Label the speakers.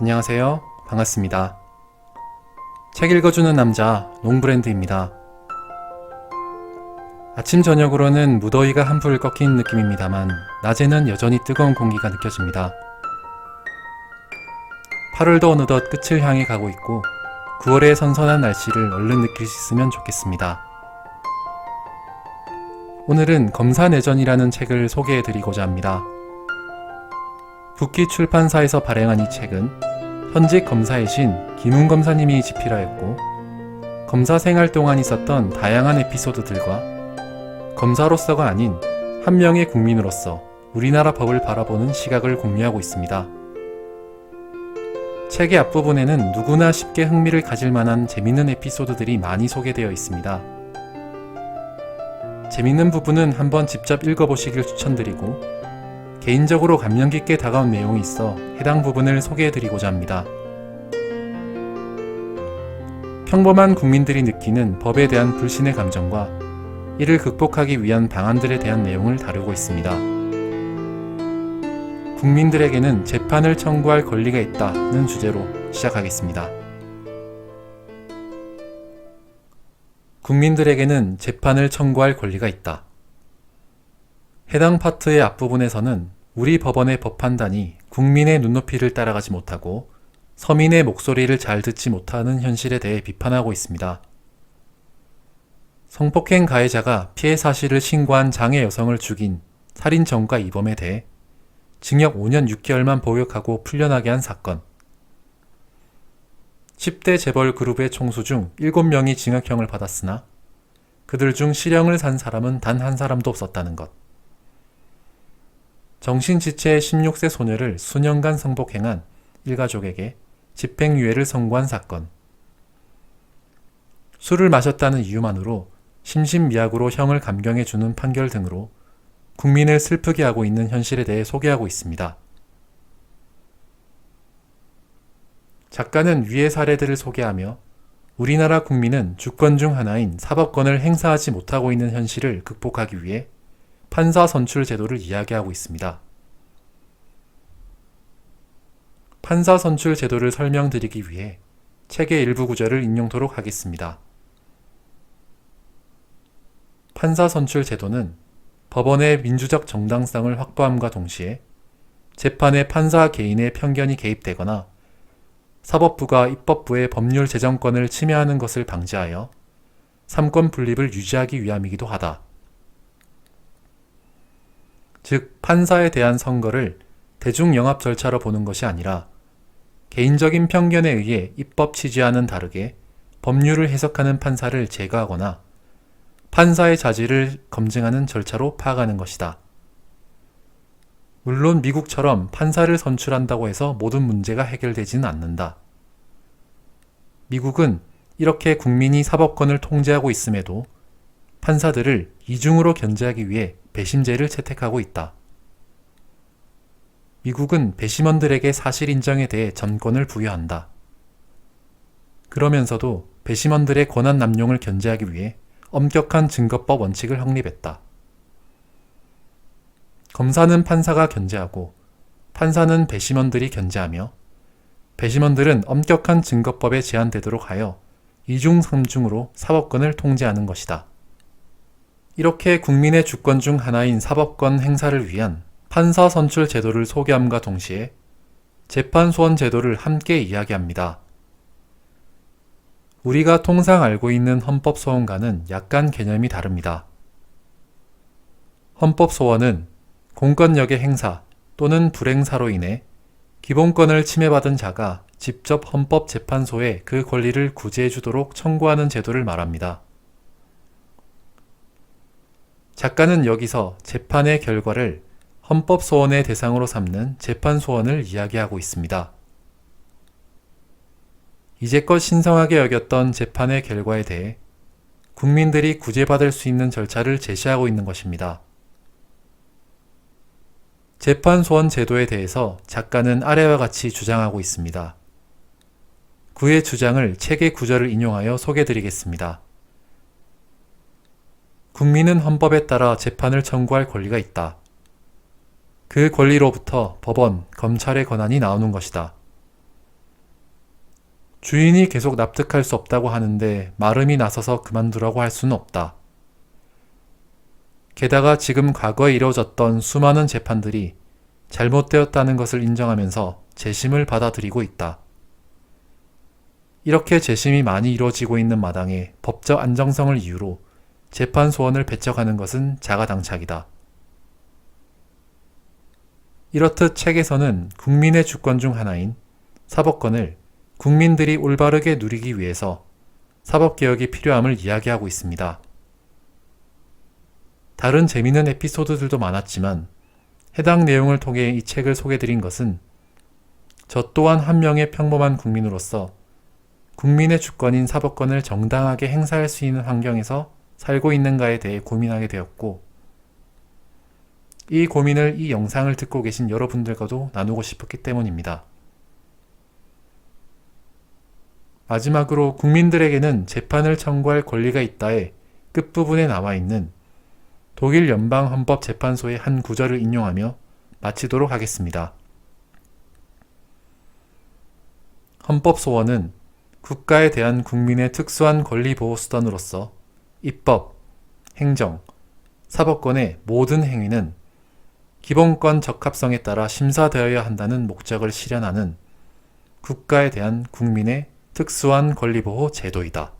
Speaker 1: 안녕하세요. 반갑습니다. 책 읽어주는 남자, 롱브랜드입니다. 아침 저녁으로는 무더위가 한풀 꺾인 느낌입니다만, 낮에는 여전히 뜨거운 공기가 느껴집니다. 8월도 어느덧 끝을 향해 가고 있고, 9월의 선선한 날씨를 얼른 느낄 수 있으면 좋겠습니다. 오늘은 검사 내전이라는 책을 소개해 드리고자 합니다. 북기 출판사에서 발행한 이 책은 현직 검사이신 김웅 검사님이 집필하였고 검사 생활 동안 있었던 다양한 에피소드들과 검사로서가 아닌 한 명의 국민으로서 우리나라 법을 바라보는 시각을 공유하고 있습니다. 책의 앞부분에는 누구나 쉽게 흥미를 가질 만한 재밌는 에피소드들이 많이 소개되어 있습니다. 재밌는 부분은 한번 직접 읽어보시길 추천드리고 개인적으로 감명 깊게 다가온 내용이 있어 해당 부분을 소개해드리고자 합니다. 평범한 국민들이 느끼는 법에 대한 불신의 감정과 이를 극복하기 위한 방안들에 대한 내용을 다루고 있습니다. 국민들에게는 재판을 청구할 권리가 있다는 주제로 시작하겠습니다. 국민들에게는 재판을 청구할 권리가 있다. 해당 파트의 앞부분에서는 우리 법원의 법 판단이 국민의 눈높이를 따라가지 못하고 서민의 목소리를 잘 듣지 못하는 현실에 대해 비판하고 있습니다. 성폭행 가해자가 피해 사실을 신고한 장애 여성을 죽인 살인 전과 이범에 대해 징역 5년 6개월만 보역하고 풀려나게 한 사건. 10대 재벌 그룹의 총수 중 7명이 징역형을 받았으나 그들 중 실형을 산 사람은 단 한 사람도 없었다는 것. 정신지체의 16세 소녀를 수년간 성폭행한 일가족에게 집행유예를 선고한 사건. 술을 마셨다는 이유만으로 심신미약으로 형을 감경해 주는 판결 등으로 국민을 슬프게 하고 있는 현실에 대해 소개하고 있습니다. 작가는 위의 사례들을 소개하며 우리나라 국민은 주권 중 하나인 사법권을 행사하지 못하고 있는 현실을 극복하기 위해 판사 선출 제도를 이야기하고 있습니다. 판사 선출 제도를 설명드리기 위해 책의 일부 구절을 인용토록 하겠습니다. 판사 선출 제도는 법원의 민주적 정당성을 확보함과 동시에 재판에 판사 개인의 편견이 개입되거나 사법부가 입법부의 법률 제정권을 침해하는 것을 방지하여 삼권 분립을 유지하기 위함이기도 하다. 즉, 판사에 대한 선거를 대중영합 절차로 보는 것이 아니라 개인적인 편견에 의해 입법 취지와는 다르게 법률을 해석하는 판사를 제거하거나 판사의 자질을 검증하는 절차로 파악하는 것이다. 물론 미국처럼 판사를 선출한다고 해서 모든 문제가 해결되지는 않는다. 미국은 이렇게 국민이 사법권을 통제하고 있음에도 판사들을 이중으로 견제하기 위해 배심제를 채택하고 있다. 미국은 배심원들에게 사실 인정에 대해 전권을 부여한다. 그러면서도 배심원들의 권한 남용을 견제하기 위해 엄격한 증거법 원칙을 확립했다. 검사는 판사가 견제하고 판사는 배심원들이 견제하며 배심원들은 엄격한 증거법에 제한되도록 하여 이중 삼중으로 사법권을 통제하는 것이다. 이렇게 국민의 주권 중 하나인 사법권 행사를 위한 판사 선출 제도를 소개함과 동시에 재판 소원 제도를 함께 이야기합니다. 우리가 통상 알고 있는 헌법 소원과는 약간 개념이 다릅니다. 헌법 소원은 공권력의 행사 또는 불행사로 인해 기본권을 침해받은 자가 직접 헌법재판소에 그 권리를 구제해 주도록 청구하는 제도를 말합니다. 작가는 여기서 재판의 결과를 헌법 소원의 대상으로 삼는 재판 소원을 이야기하고 있습니다. 이제껏 신성하게 여겼던 재판의 결과에 대해 국민들이 구제받을 수 있는 절차를 제시하고 있는 것입니다. 재판 소원 제도에 대해서 작가는 아래와 같이 주장하고 있습니다. 그의 주장을 책의 구절을 인용하여 소개드리겠습니다. 국민은 헌법에 따라 재판을 청구할 권리가 있다. 그 권리로부터 법원, 검찰의 권한이 나오는 것이다. 주인이 계속 납득할 수 없다고 하는데 마름이 나서서 그만두라고 할 수는 없다. 게다가 지금 과거에 이뤄졌던 수많은 재판들이 잘못되었다는 것을 인정하면서 재심을 받아들이고 있다. 이렇게 재심이 많이 이루어지고 있는 마당에 법적 안정성을 이유로 재판 소원을 배척하는 것은 자가당착이다. 이렇듯 책에서는 국민의 주권 중 하나인 사법권을 국민들이 올바르게 누리기 위해서 사법개혁이 필요함을 이야기하고 있습니다. 다른 재미있는 에피소드들도 많았지만 해당 내용을 통해 이 책을 소개드린 것은 저 또한 한 명의 평범한 국민으로서 국민의 주권인 사법권을 정당하게 행사할 수 있는 환경에서 살고 있는가에 대해 고민하게 되었고, 이 고민을 이 영상을 듣고 계신 여러분들과도 나누고 싶었기 때문입니다. 마지막으로 국민들에게는 재판을 청구할 권리가 있다에 끝부분에 나와 있는 독일 연방헌법재판소의 한 구절을 인용하며 마치도록 하겠습니다. 헌법소원은 국가에 대한 국민의 특수한 권리 보호 수단으로서 입법, 행정, 사법권의 모든 행위는 기본권 적합성에 따라 심사되어야 한다는 목적을 실현하는 국가에 대한 국민의 특수한 권리 보호 제도이다.